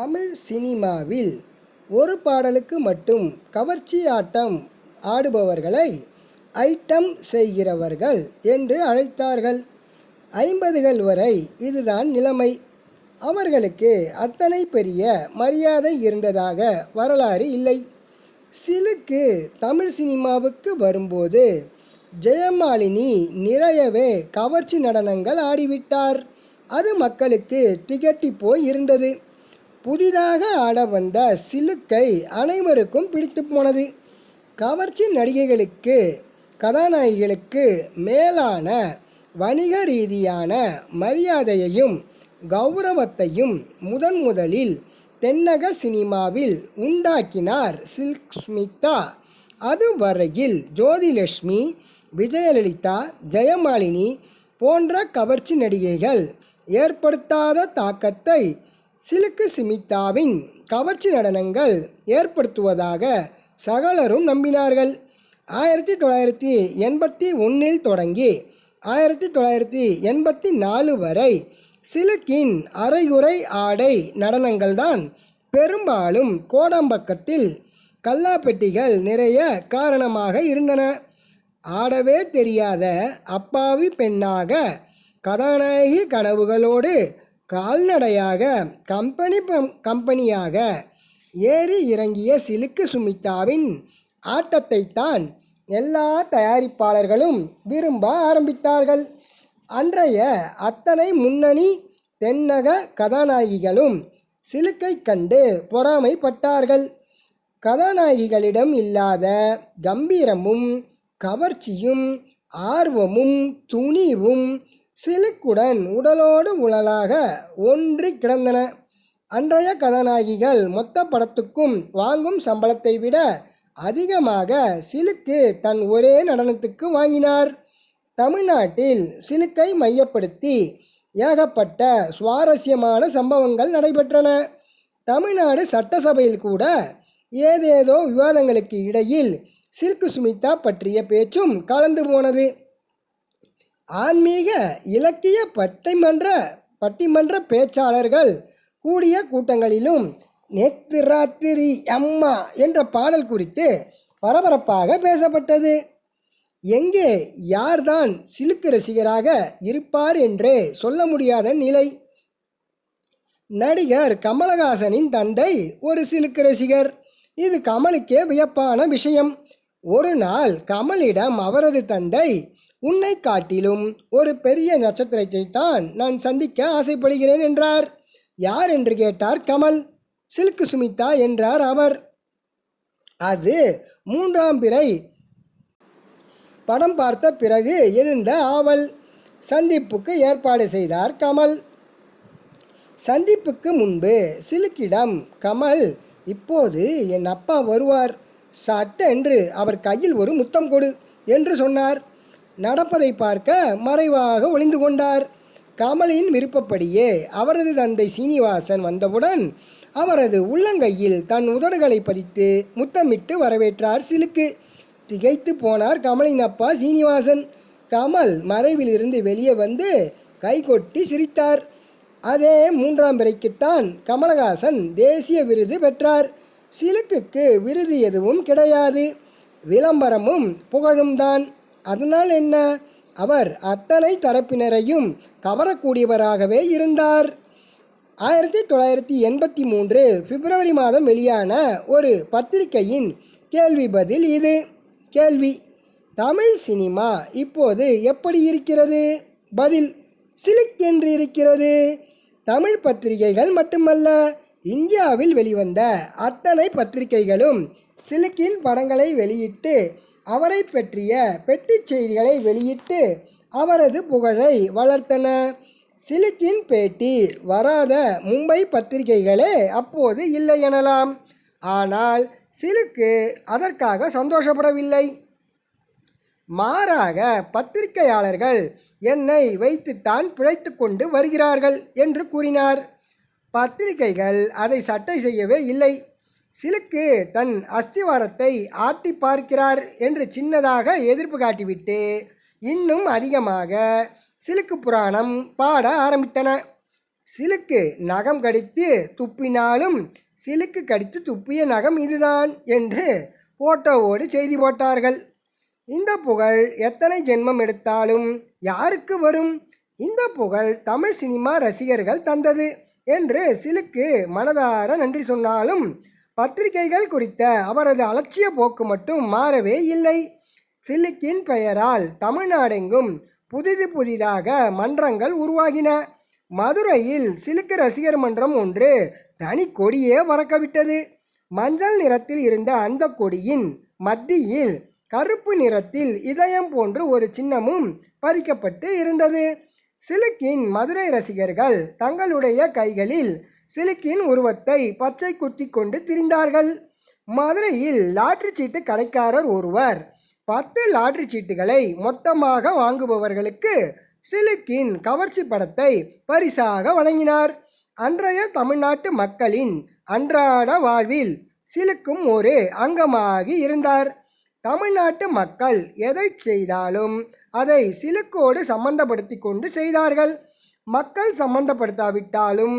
தமிழ் சினிமாவில் ஒரு பாடலுக்கு மட்டும் கவர்ச்சி ஆட்டம் ஆடுபவர்களை ஐட்டம் செய்கிறவர்கள் என்று அழைத்தார்கள். ஐம்பதுகள் வரை இதுதான் நிலைமை. அவர்களுக்கு அத்தனை பெரிய மரியாதை இருந்ததாக வரலாறு இல்லை. சிலுக்கு தமிழ் சினிமாவுக்கு வரும்போது ஜெயமாலினி நிறையவே கவர்ச்சி நடனங்கள் ஆடிவிட்டார். அது மக்களுக்கு திகட்டி போய் இருந்தது. புதிதாக ஆட வந்த சிலுக்கை அனைவருக்கும் பிடித்து போனது. கவர்ச்சி நடிகைகளுக்கு கதாநாயகிகளுக்கு மேலான வணிக ரீதியான மரியாதையையும் கௌரவத்தையும் முதன் முதலில் தென்னக சினிமாவில் உண்டாக்கினார் சில்க் ஸ்மிதா அதுவரையில் ஜோதிலட்சுமி விஜயலலிதா ஜெயமாலினி போன்ற கவர்ச்சி நடிகைகள் ஏற்படுத்தாத தாக்கத்தை சிலுக்கு சிமித்தாவின் கவர்ச்சி நடனங்கள் ஏற்படுத்துவதாக சகலரும் நம்பினார்கள். ஆயிரத்தி தொள்ளாயிரத்தி எண்பத்தி ஒன்றில் தொடங்கி ஆயிரத்தி தொள்ளாயிரத்தி எண்பத்தி நாலு வரை சிலுக்கின் அரைகுறை ஆடை நடனங்கள்தான் பெரும்பாலும் கோடம்பக்கத்தில் கல்லாப்பெட்டிகள் நிறைய காரணமாக இருந்தன. ஆடவே தெரியாத அப்பாவி பெண்ணாக கதாநாயகி கனவுகளோடு கால்நடையாக கம்பெனி பம்- கம்பெனியாக ஏறி இறங்கிய சிலுக்கு சுமிதாவின் ஆட்டத்தைத்தான் எல்லா தயாரிப்பாளர்களும் விரும்ப ஆரம்பித்தார்கள். அன்றைய அத்தனை முன்னணி தென்னக கதாநாயகிகளும் சிலுக்கை கண்டு பொறாமைப்பட்டார்கள். கதாநாயகிகளிடம் இல்லாத கம்பீரமும் கவர்ச்சியும் ஆர்வமும் துணிவும் சிலுக்குடன் உடலோடு உடலாக ஒன்றி கிடந்தன. அன்றைய கதாநாயகிகள் மொத்த படத்துக்கும் வாங்கும் சம்பளத்தை விட அதிகமாக சிலுக்கு தன் ஒரே நடனத்துக்கு வாங்கினார். தமிழ்நாட்டில் சிலுக்கை மையப்படுத்தி ஏகப்பட்ட சுவாரஸ்யமான சம்பவங்கள் நடைபெற்றன. தமிழ்நாடு சட்டசபையில் கூட ஏதேதோ விவாதங்களுக்கு இடையில் சில்கு சுமிதா பற்றிய பேச்சும் கலந்து போனது. ஆன்மீக இலக்கிய பட்டிமன்ற பட்டிமன்ற பேச்சாளர்கள் கூடிய கூட்டங்களிலும் நேத்து ராத்திரி அம்மா என்ற பாடல் குறித்து பரபரப்பாக பேசப்பட்டது. எங்கே யார்தான் சிலுக்கு ரசிகராக இருப்பார் என்றே சொல்ல முடியாத நிலை. நடிகர் கமலஹாசனின் தந்தை ஒரு சிலுக்கு ரசிகர். இது கமலுக்கே வியப்பான விஷயம். ஒரு நாள் கமலிடம் அவரது தந்தை உன்னை காட்டிலும் ஒரு பெரிய நட்சத்திரத்தை தான் நான் சந்திக்க ஆசைப்படுகிறேன் என்றார். யார் என்று கேட்டார் கமல். சில்கு சுமிதா என்றார் அவர். அது மூன்றாம் பிறை. படம் பார்த்த பிறகு எழுந்த ஆவல். சந்திப்புக்கு ஏற்பாடு செய்தார் கமல். சந்திப்புக்கு முன்பு சிலுக்கிடம் கமல் இப்போது என் அப்பா வருவார். சட்டென்று அவர் கையில் ஒரு முத்தம் கொடு என்று சொன்னார். நடப்பதை பார்க்க மறைவாக ஒளிந்து கொண்டார். கமலின் விருப்பப்படியே அவரது தந்தை சீனிவாசன் வந்தவுடன் அவரது உள்ளங்கையில் தன் உதடுகளை பதித்து முத்தமிட்டு வரவேற்றார் சிலுக்கு. திகைத்து போனார் கமலின் அப்பா சீனிவாசன். கமல் மறைவிலிருந்து வெளியே வந்து கைகொட்டி சிரித்தார். அதே மூன்றாம் பிறைக்குத்தான் கமலஹாசன் தேசிய விருது பெற்றார். சிலுக்குக்கு விருது எதுவும் கிடையாது. விளம்பரமும் புகழும் தான் அதனால் என்ன? அவர் அத்தனை தரப்பினரையும் கவரக்கூடியவராகவே இருந்தார். ஆயிரத்தி தொள்ளாயிரத்தி எண்பத்தி மூன்று பிப்ரவரி மாதம் வெளியான ஒரு பத்திரிகையின் கேள்வி பதில் இது. கேள்வி தமிழ் சினிமா இப்போது எப்படி இருக்கிறது? பதில் சிலிக் என்று இருக்கிறது. தமிழ் பத்திரிகைகள் மட்டுமல்ல இந்தியாவில் வெளிவந்த அத்தனை பத்திரிகைகளும் சிலுக்கின் படங்களை வெளியிட்டு அவரை பற்றிய பெட்டிச் செய்திகளை வெளியிட்டு அவரது புகழை வளர்த்தன. சிலுக்கின் பேட்டி வராத மும்பை பத்திரிகைகளே அப்போது இல்லை எனலாம். ஆனால் சிலுக்கு அதற்காக சந்தோஷப்படவில்லை. மாறாக பத்திரிகையாளர்கள் என்னை வைத்துத்தான் பிழைத்து கொண்டு வருகிறார்கள் என்று கூறினார். பத்திரிகைகள் அதை சட்டை செய்யவே இல்லை. சிலுக்கு தன் அஸ்திவாரத்தை ஆட்டி பார்க்கிறார் என்று சின்னதாக எதிர்ப்பு காட்டிவிட்டு இன்னும் அதிகமாக சிலுக்கு புராணம் பாட ஆரம்பித்தன. சிலுக்கு நகம் கடித்து துப்பினாலும் சிலுக்கு கடித்து துப்பிய நகம் இதுதான் என்று போட்டோவோடு செய்தி போட்டார்கள். இந்த புகழ் எத்தனை ஜென்மம் எடுத்தாலும் யாருக்கு வரும்? இந்த புகழ் தமிழ் சினிமா ரசிகர்கள் தந்தது என்று சிலுக்கு மனதார நன்றி சொன்னாலும் பத்திரிகைகள் குறித்த அவரது அலட்சிய போக்கு மட்டும் மாறவே இல்லை. சிலுக்கின் பெயரால் தமிழ்நாடெங்கும் புதிது புதிதாக மன்றங்கள் உருவாகின. மதுரையில் சிலுக்கு ரசிகர் மன்றம் ஒன்று தனி கொடியே பறக்கவிட்டது. மஞ்சள் நிறத்தில் இருந்த அந்த கொடியின் மத்தியில் கருப்பு நிறத்தில் இதயம் போன்று ஒரு சின்னமும் பதிக்கப்பட்டு இருந்தது. சிலுக்கின் மதுரை ரசிகர்கள் தங்களுடைய கைகளில் சிலுக்கின் உருவத்தை பச்சை குத்தி கொண்டு திரிந்தார்கள். மதுரையில் லாட்ரி சீட்டு கடைக்காரர் ஒருவர். பத்து லாட்ரி சீட்டுகளை மொத்தமாக வாங்குபவர்களுக்கு சிலுக்கின் கவர்ச்சி படத்தை பரிசாக வழங்கினார். அன்றைய தமிழ்நாட்டு மக்களின் அன்றாட வாழ்வில் சிலுக்கும் ஒரு அங்கமாகி இருந்தார். தமிழ்நாட்டு மக்கள் எதை செய்தாலும் அதை சிலுக்கோடு சம்பந்தப்படுத்தி கொண்டு செய்தார்கள். மக்கள் சம்பந்தப்படுத்தாவிட்டாலும்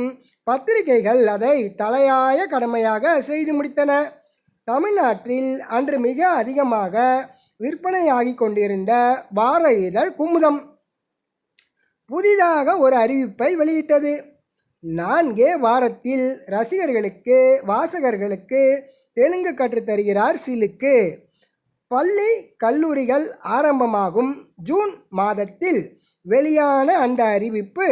பத்திரிகைகள் அதை தலையாய கடமையாக செய்து முடித்தன. தமிழ்நாட்டில் அன்று மிக அதிகமாக விற்பனையாகி கொண்டிருந்த வார இதழ் குமுதம். புதிதாக ஒரு அறிவிப்பை வெளியிட்டது. நான்கே வாரத்தில் ரசிகர்களுக்கு வாசகர்களுக்கு தெலுங்கு கற்றுத்தருகிறார் சிலுக்கு. பள்ளி கல்லூரிகள் ஆரம்பமாகும் ஜூன் மாதத்தில் வெளியான அந்த அறிவிப்பு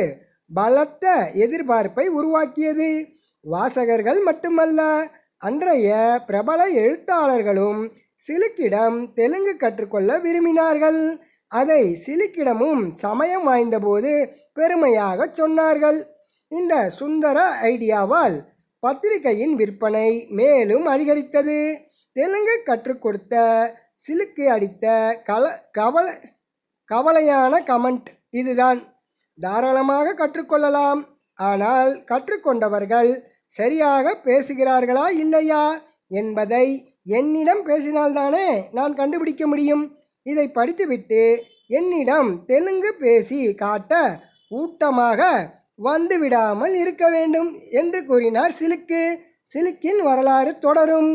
பலத்த எதிர்பார்ப்பை உருவாக்கியது. வாசகர்கள் மட்டுமல்ல அன்றைய பிரபல எழுத்தாளர்களும் சிலுக்கிடம் தெலுங்கு கற்றுக்கொள்ள விரும்பினார்கள். அதை சிலுக்கிடமும் சமயம் வாய்ந்தபோது பெருமையாக சொன்னார்கள். இந்த சுந்தர ஐடியாவால் பத்திரிகையின் விற்பனை மேலும் அதிகரித்தது. தெலுங்கு கற்றுக் கொடுத்த சிலுக்கு அடித்த கல கவல கவலையான கமெண்ட் இதுதான். தாராளமாக கற்றுக்கொள்ளலாம். ஆனால் கற்றுக்கொண்டவர்கள் சரியாக பேசுகிறார்களா இல்லையா என்பதை என்னிடம் பேசினால்தானே நான் கண்டுபிடிக்க முடியும். இதை படித்துவிட்டு என்னிடம் தெலுங்கு பேசி காட்ட ஊட்டமாக வந்து விடாமல் இருக்க வேண்டும் என்று கூறினார் சிலுக்கு. சிலுக்கின் வரலாறு தொடரும்.